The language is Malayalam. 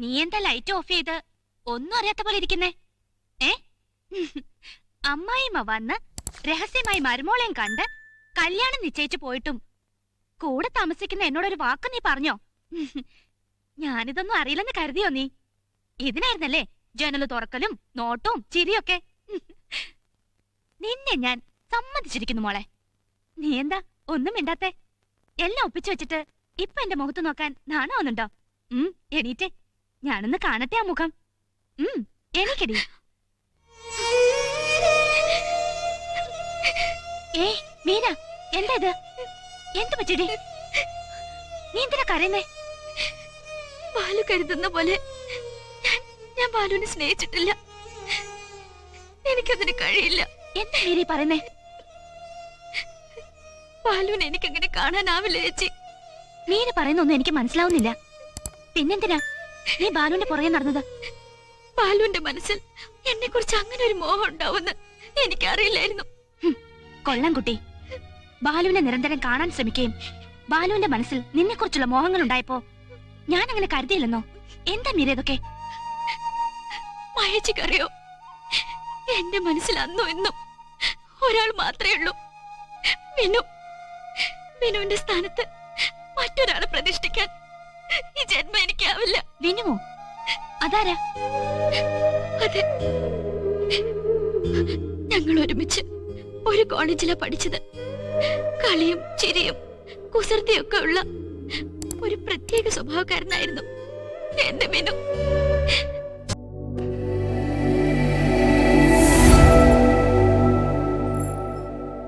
നീ എന്താ ലൈറ്റ് ഓഫ് ചെയ്ത്? ഒന്നും അറിയാത്ത പോലെ ഇരിക്കുന്നേ. ഏ? അമ്മായിമ്മ വന്ന് രഹസ്യമായി മരുമോളെയും കണ്ട് കല്യാണം നിശ്ചയിച്ചു പോയിട്ടും കൂടെ താമസിക്കുന്ന എന്നോടൊരു വാക്ക് നീ പറഞ്ഞോ? ഞാനിതൊന്നും അറിയില്ലെന്ന് കരുതിയോ നീ? ഇതിനായിരുന്നല്ലേ ജനൽ തുറക്കലും നോട്ടവും ചിരിയൊക്കെ? നിന്നെ ഞാൻ സമ്മതിച്ചിരിക്കുന്നു മോളെ. നീ എന്താ ഒന്നും മിണ്ടാത്തെ? എല്ലാം ഒപ്പിച്ചു വെച്ചിട്ട് ഇപ്പൊ എന്റെ മുഖത്ത് നോക്കാൻ നാണമാവുന്നുണ്ടോ ഉം എണീറ്റേ. ഞാനൊന്ന് കാണട്ടെ ആ മുഖം. ഉം എനിക്കടി. ഏ മീന എന്താ ഇത്? എന്ത് പറ്റിടി നീ എന്തിനാ കരയുന്നേ? ബാലു കരുതുന്ന പോലെ ഞാൻ- ബാലുവിനെ സ്നേഹിച്ചിട്ടില്ല. എനിക്കതിന് കഴിയില്ല. എന്താ മീരി പറയുന്നേ? ബാലുവിനെ എനിക്കങ്ങനെ കാണാനാവില്ല ചേച്ചി. മീന പറയുന്നൊന്നും എനിക്ക് മനസ്സിലാവുന്നില്ല. പിന്നെന്തിനാ? നീ ബാലുവിന്റെ പുറകെ നടന്നത്. ബാലുവിന്റെ മനസ്സിൽ എന്നെ കുറിച്ച് അങ്ങനെ ഒരു മോഹം ഉണ്ടാവുന്ന എനിക്കറിയില്ലായിരുന്നു. കൊള്ളം കുട്ടി. ബാലുവിനെ നിരന്തരം കാണാൻ ശ്രമിക്കുകയും ബാലുവിന്റെ മനസ്സിൽ നിന്നെ കുറിച്ചുള്ള മോഹങ്ങൾ ഉണ്ടായപ്പോ ഞാൻ അങ്ങനെ കരുതിയില്ലെന്നോ? എന്താ മീര ഇതൊക്കെ? മയച്ചിക്കറിയോ എന്റെ മനസ്സിൽ അന്നും ഇന്നും ഒരാൾ മാത്രമേ ഉള്ളൂ. വിനു. വിനുവിന്റെ സ്ഥാനത്ത് മറ്റൊരാളെ പ്രതിഷ്ഠിക്കാൻ വിനുവോ അതാരാ? അതെ. ഞങ്ങൾ ഒരുമിച്ച് ഒരു കോളേജിലാ പഠിച്ചത്. കളിയും ചിരിയും കുസൃതിയൊക്കെ ഉള്ള ഒരു പ്രത്യേക സ്വഭാവക്കാരനായിരുന്നു എന്റെ വിനു